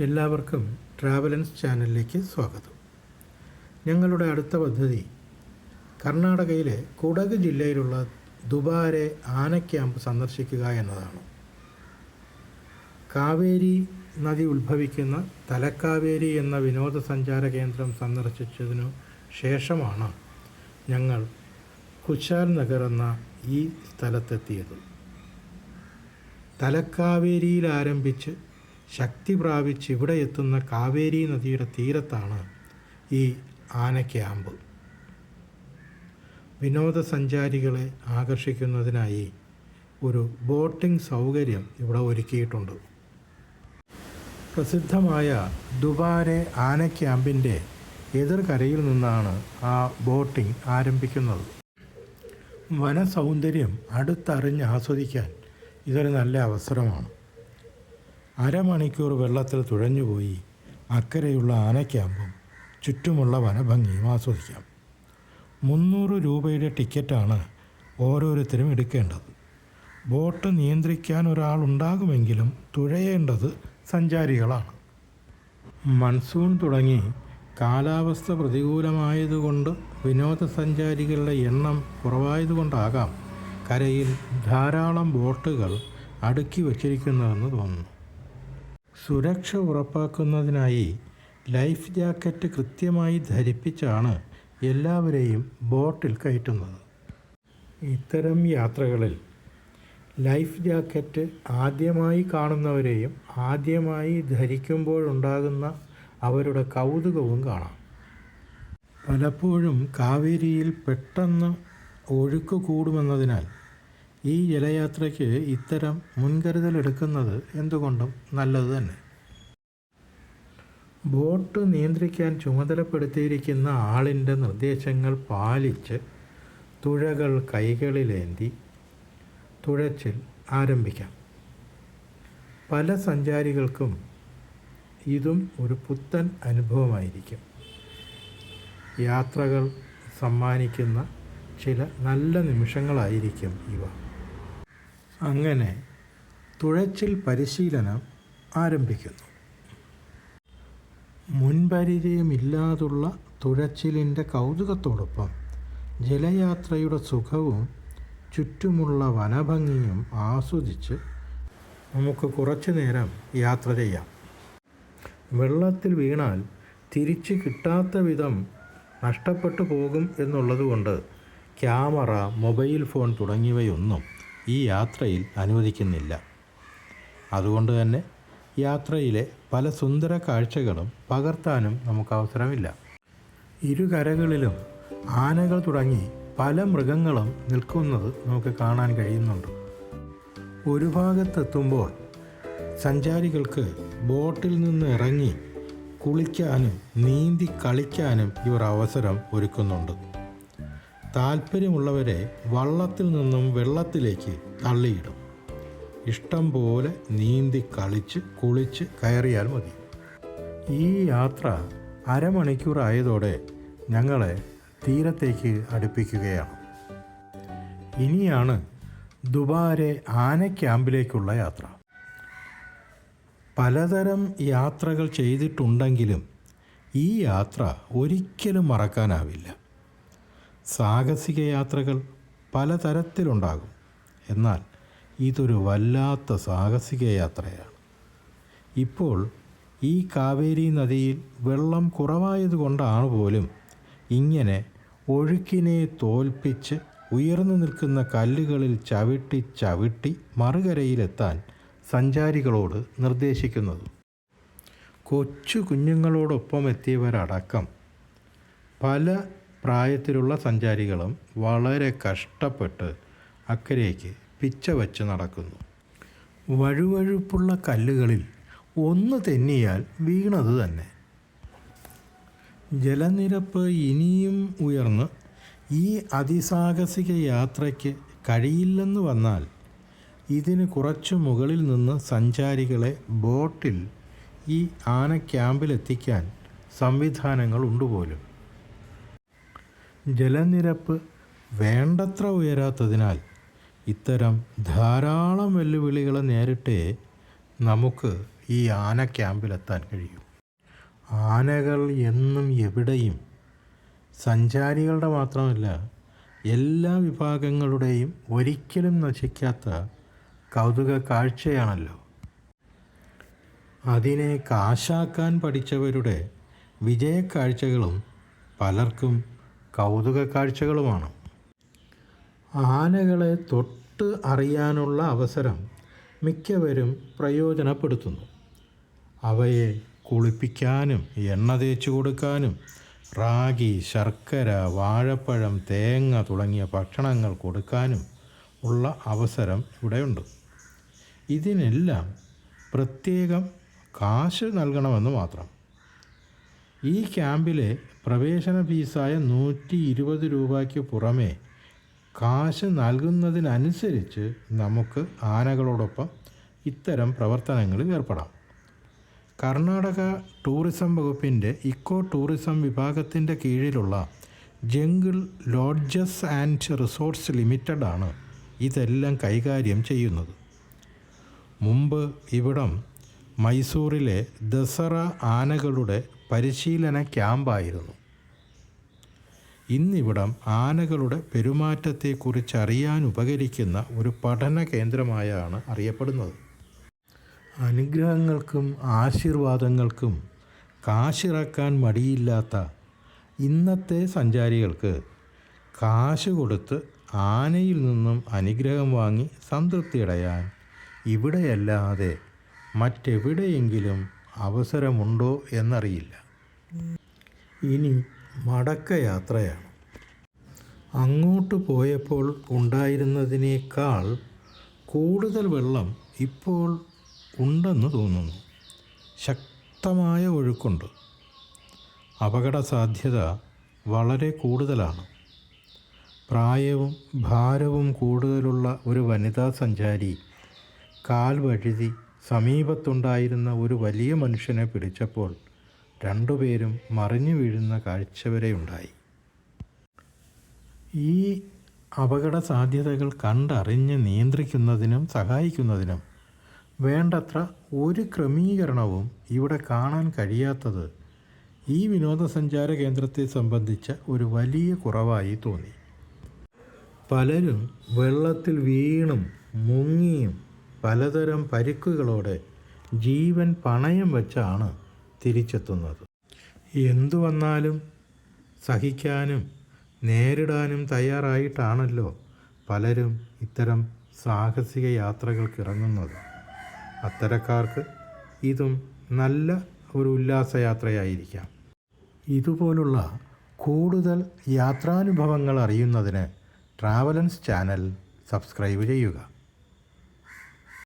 എല്ലാവർക്കും ട്രാവലൻസ് ചാനലിലേക്ക് സ്വാഗതം. ഞങ്ങളുടെ അടുത്ത പദ്ധതി കർണാടകയിലെ കുടക് ജില്ലയിലുള്ള ദുബാരെ ആന ക്യാമ്പ് സന്ദർശിക്കുക എന്നതാണ്. കാവേരി നദി ഉത്ഭവിക്കുന്ന തലക്കാവേരി എന്ന വിനോദസഞ്ചാര കേന്ദ്രം സന്ദർശിച്ചതിനു ശേഷമാണ് ഞങ്ങൾ കുശാൽ നഗർ എന്ന ഈ സ്ഥലത്തെത്തിയത്. തലക്കാവേരിയിൽ ആരംഭിച്ച് ശക്തി പ്രാപിച്ച് ഇവിടെ എത്തുന്ന കാവേരി നദിയുടെ തീരത്താണ് ഈ ആന ക്യാമ്പ് വിനോദസഞ്ചാരികളെ ആകർഷിക്കുന്നതിനായി ഒരു ബോട്ടിംഗ് സൗകര്യം ഇവിടെ ഒരുക്കിയിട്ടുണ്ട്. പ്രസിദ്ധമായ ദുബാരെ ആന ക്യാമ്പിന്റെ എതിർകരയിൽ നിന്നാണ് ആ ബോട്ടിംഗ് ആരംഭിക്കുന്നത്. വനസൗന്ദര്യം അടുത്തറിഞ്ഞ് ആസ്വദിക്കാൻ ഇതൊരു നല്ല അവസരമാണ്. അരമണിക്കൂർ വെള്ളത്തിൽ തുഴഞ്ഞുപോയി അക്കരെയുള്ള ആനക്യാമ്പും ചുറ്റുമുള്ള വനഭംഗിയും ആസ്വദിക്കാം. മുന്നൂറ് രൂപയുടെ ടിക്കറ്റാണ് ഓരോരുത്തരും എടുക്കേണ്ടത്. ബോട്ട് നിയന്ത്രിക്കാൻ ഒരാളുണ്ടാകുമെങ്കിലും തുഴയേണ്ടത് സഞ്ചാരികളാണ്. മൺസൂൺ തുടങ്ങി കാലാവസ്ഥ പ്രതികൂലമായതുകൊണ്ട് വിനോദസഞ്ചാരികളുടെ എണ്ണം കുറവായതുകൊണ്ടാകാം കരയിൽ ധാരാളം ബോട്ടുകൾ അടുക്കി വച്ചിരിക്കുന്നതെന്ന് തോന്നുന്നു. സുരക്ഷ ഉറപ്പാക്കുന്നതിനായി ലൈഫ് ജാക്കറ്റ് കൃത്യമായി ധരിപ്പിച്ചാണ് എല്ലാവരെയും ബോട്ടിൽ കയറ്റുന്നത്. ഇത്തരം യാത്രകളിൽ ലൈഫ് ജാക്കറ്റ് ആദ്യമായി കാണുന്നവരെയും ആദ്യമായി ധരിക്കുമ്പോഴുണ്ടാകുന്ന അവരുടെ കൗതുകവും കാണാം. പലപ്പോഴും കാവേരിയിൽ പെട്ടെന്ന് ഒഴുക്ക് കൂടുമെന്നതിനാൽ ഈ ജലയാത്രയ്ക്ക് ഇത്തരം മുൻകരുതലെടുക്കുന്നത് എന്തുകൊണ്ടും നല്ലത് തന്നെ. ബോട്ട് നിയന്ത്രിക്കാൻ ചുമതലപ്പെടുത്തിയിരിക്കുന്ന ആളിന്റെ നിർദ്ദേശങ്ങൾ പാലിച്ച് തുഴകൾ കൈകളിലേന്തി തുഴച്ചിൽ ആരംഭിക്കാം. പല സഞ്ചാരികൾക്കും ഇതും ഒരു പുത്തൻ അനുഭവമായിരിക്കും. യാത്രകൾ സമ്മാനിക്കുന്ന ചില നല്ല നിമിഷങ്ങളായിരിക്കും ഇവ. അങ്ങനെ തുഴച്ചിൽ പരിശീലനം ആരംഭിക്കുന്നു. മുൻപരിചയമില്ലാതുള്ള തുഴച്ചിലിന്റെ കൗതുകത്തോടൊപ്പം ജലയാത്രയുടെ സുഖവും ചുറ്റുമുള്ള വനഭംഗിയും ആസ്വദിച്ച് നമുക്ക് കുറച്ചു നേരം യാത്ര ചെയ്യാം. വെള്ളത്തിൽ വീണാൽ തിരിച്ച് കിട്ടാത്ത വിധം നഷ്ടപ്പെട്ടു പോകും എന്നുള്ളതുകൊണ്ട് ക്യാമറ മൊബൈൽ ഫോൺ തുടങ്ങിയവയൊന്നും ഈ യാത്രയിൽ അനുവദിക്കുന്നില്ല. അതുകൊണ്ട് തന്നെ യാത്രയിലെ പല സുന്ദര കാഴ്ചകളും പകർത്താനും നമുക്ക് അവസരമില്ല. ഇരുകരകളിലും ആനകൾ തുടങ്ങി പല മൃഗങ്ങളും നിൽക്കുന്നത് നമുക്ക് കാണാൻ കഴിയുന്നുണ്ട്. ഒരു ഭാഗത്തെത്തുമ്പോൾ സഞ്ചാരികൾക്ക് ബോട്ടിൽ നിന്ന് ഇറങ്ങി കുളിക്കാനും നീന്തി കളിക്കാനും ഇവർ അവസരം ഒരുക്കുന്നുണ്ട്. താല്പര്യമുള്ളവരെ വള്ളത്തിൽ നിന്നും വെള്ളത്തിലേക്ക് തള്ളിയിടും. ഇഷ്ടം പോലെ നീന്തി കളിച്ച് കുളിച്ച് കയറിയാൽ മതി. ഈ യാത്ര അരമണിക്കൂറായതോടെ ഞങ്ങളെ തീരത്തേക്ക് അടുപ്പിക്കുകയാണ്. ഇനിയാണ് ദുബാരെ ആന ക്യാമ്പിലേക്കുള്ള യാത്ര. പലതരം യാത്രകൾ ചെയ്തിട്ടുണ്ടെങ്കിലും ഈ യാത്ര ഒരിക്കലും മറക്കാനാവില്ല. സാഹസിക യാത്രകൾ പലതരത്തിലുണ്ടാകും. എന്നാൽ ഇതൊരു വല്ലാത്ത സാഹസിക യാത്രയാണ് ഇപ്പോൾ ഈ കാവേരി നദിയിൽ വെള്ളം കുറവായതുകൊണ്ടാണ് പോലും ഇങ്ങനെ ഒഴുക്കിനെ തോൽപ്പിച്ച് ഉയർന്നു നിൽക്കുന്ന കല്ലുകളിൽ ചവിട്ടി ചവിട്ടി മറുകരയിലെത്താൻ സഞ്ചാരികളോട് നിർദ്ദേശിക്കുന്നത്. കൊച്ചു കുഞ്ഞുങ്ങളോടൊപ്പം എത്തിയവരടക്കം പല പ്രായത്തിലുള്ള സഞ്ചാരികളും വളരെ കഷ്ടപ്പെട്ട് അക്കരയ്ക്ക് പിച്ച വച്ച് നടക്കുന്നു. വഴുവഴുപ്പുള്ള കല്ലുകളിൽ ഒന്ന് തെന്നിയാൽ വീണത് തന്നെ. ജലനിരപ്പ് ഇനിയും ഉയർന്ന് ഈ അതിസാഹസിക യാത്രയ്ക്ക് കഴിയില്ലെന്ന് വന്നാൽ ഇതിന് കുറച്ചു മുകളിൽ നിന്ന് സഞ്ചാരികളെ ബോട്ടിൽ ഈ ആന ക്യാമ്പിലെത്തിക്കാൻ സംവിധാനങ്ങൾ പോലും ജലനിരപ്പ് വേണ്ടത്ര ഉയരാത്തതിനാൽ ഇത്തരം ധാരാളം വെല്ലുവിളികളെ നേരിട്ടേ നമുക്ക് ഈ ആന ക്യാമ്പിലെത്താൻ കഴിയൂ. ആനകൾ എന്നും എവിടെയും സഞ്ചാരികളുടെ മാത്രമല്ല എല്ലാ വിഭാഗങ്ങളുടെയും ഒരിക്കലും നശിക്കാത്ത കൗതുക കാഴ്ചയാണല്ലോ. അതിനെ കാശാക്കാൻ പഠിച്ചവരുടെ വിജയക്കാഴ്ചകളും പലർക്കും കൗതുക കാഴ്ചകളുമാണ് ആനകളെ തൊട്ട് അറിയാനുള്ള അവസരം മിക്കവരും പ്രയോജനപ്പെടുത്തുന്നു. അവയെ കുളിപ്പിക്കാനും എണ്ണ തേച്ചു കൊടുക്കാനും റാഗി ശർക്കര വാഴപ്പഴം തേങ്ങ തുടങ്ങിയ ഭക്ഷണങ്ങൾ കൊടുക്കാനും ഉള്ള അവസരം ഇവിടെയുണ്ട്. ഇതിനെല്ലാം പ്രത്യേകം കാശ് നൽകണമെന്ന് മാത്രം. ഈ ക്യാമ്പിലെ പ്രവേശന ഫീസായ നൂറ്റി ഇരുപത് രൂപയ്ക്ക് പുറമേ കാശ് നൽകുന്നതിനനുസരിച്ച് നമുക്ക് ആനകളോടൊപ്പം ഇത്തരം പ്രവർത്തനങ്ങളിൽ ഏർപ്പെടാം. കർണാടക ടൂറിസം വകുപ്പിന്റെ ഇക്കോ ടൂറിസം വിഭാഗത്തിന്റെ കീഴിലുള്ള ജംഗിൾ ലോഡ്ജസ് ആൻഡ് റിസോർട്ട്സ് ലിമിറ്റഡാണ് ഇതെല്ലാം കൈകാര്യം ചെയ്യുന്നത്. മുമ്പ് ഇവിടം മൈസൂറിലെ ദസറ ആനകളുടെ പരിശീലന ക്യാമ്പായിരുന്നു. ഇന്നിവിടം ആനകളുടെ പെരുമാറ്റത്തെക്കുറിച്ച് അറിയാൻ ഉപകരിക്കുന്ന ഒരു പഠന കേന്ദ്രമായാണ് അറിയപ്പെടുന്നത്. അനുഗ്രഹങ്ങൾക്കും ആശീർവാദങ്ങൾക്കും കാശിറക്കാൻ മടിയില്ലാത്ത ഇന്നത്തെ സഞ്ചാരികൾക്ക് കാശ് കൊടുത്ത് ആനയിൽ നിന്നും അനുഗ്രഹം വാങ്ങി സംതൃപ്തിയടയാൻ ഇവിടെയല്ലാതെ മറ്റെവിടെയെങ്കിലും അവസരമുണ്ടോ എന്നറിയില്ല. ഇനി മടക്കയാത്രയാണ്. അങ്ങോട്ട് പോയപ്പോൾ ഉണ്ടായിരുന്നതിനേക്കാൾ കൂടുതൽ വെള്ളം ഇപ്പോൾ ഉണ്ടെന്ന് തോന്നുന്നു. ശക്തമായ ഒഴുക്കുണ്ട്. അപകട സാധ്യത വളരെ കൂടുതലാണ്. പ്രായവും ഭാരവും കൂടുതലുള്ള ഒരു വനിതാ സഞ്ചാരി കാൽ വഴുതി സമീപത്തുണ്ടായിരുന്ന ഒരു വലിയ മനുഷ്യനെ പിടിച്ചപ്പോൾ രണ്ടുപേരും മറിഞ്ഞു വീഴുന്ന കാഴ്ച വരെ ഉണ്ടായി. ഈ അപകട സാധ്യതകൾ കണ്ടറിഞ്ഞ് നിയന്ത്രിക്കുന്നതിനും സഹായിക്കുന്നതിനും വേണ്ടത്ര ഒരു ക്രമീകരണവും ഇവിടെ കാണാൻ കഴിയാത്തത് ഈ വിനോദസഞ്ചാര കേന്ദ്രത്തെ സംബന്ധിച്ച ഒരു വലിയ കുറവായി തോന്നി. പലരും വെള്ളത്തിൽ വീണും മുങ്ങിയും പലതരം പരിക്കുകളോടെ ജീവൻ പണയം വെച്ചാണ് തിരിച്ചെത്തുന്നത്. എന്തു വന്നാലും സഹിക്കാനും നേരിടാനും തയ്യാറായിട്ടാണല്ലോ പലരും ഇത്തരം സാഹസിക യാത്രകൾക്ക് ഇറങ്ങുന്നത് അത്തരക്കാർക്ക് ഇതും നല്ല ഒരു ഉല്ലാസയാത്രയായിരിക്കാം. ഇതുപോലുള്ള കൂടുതൽ യാത്രാനുഭവങ്ങൾ അറിയുന്നതിന് ട്രാവലൻസ് ചാനൽ സബ്സ്ക്രൈബ് ചെയ്യുക.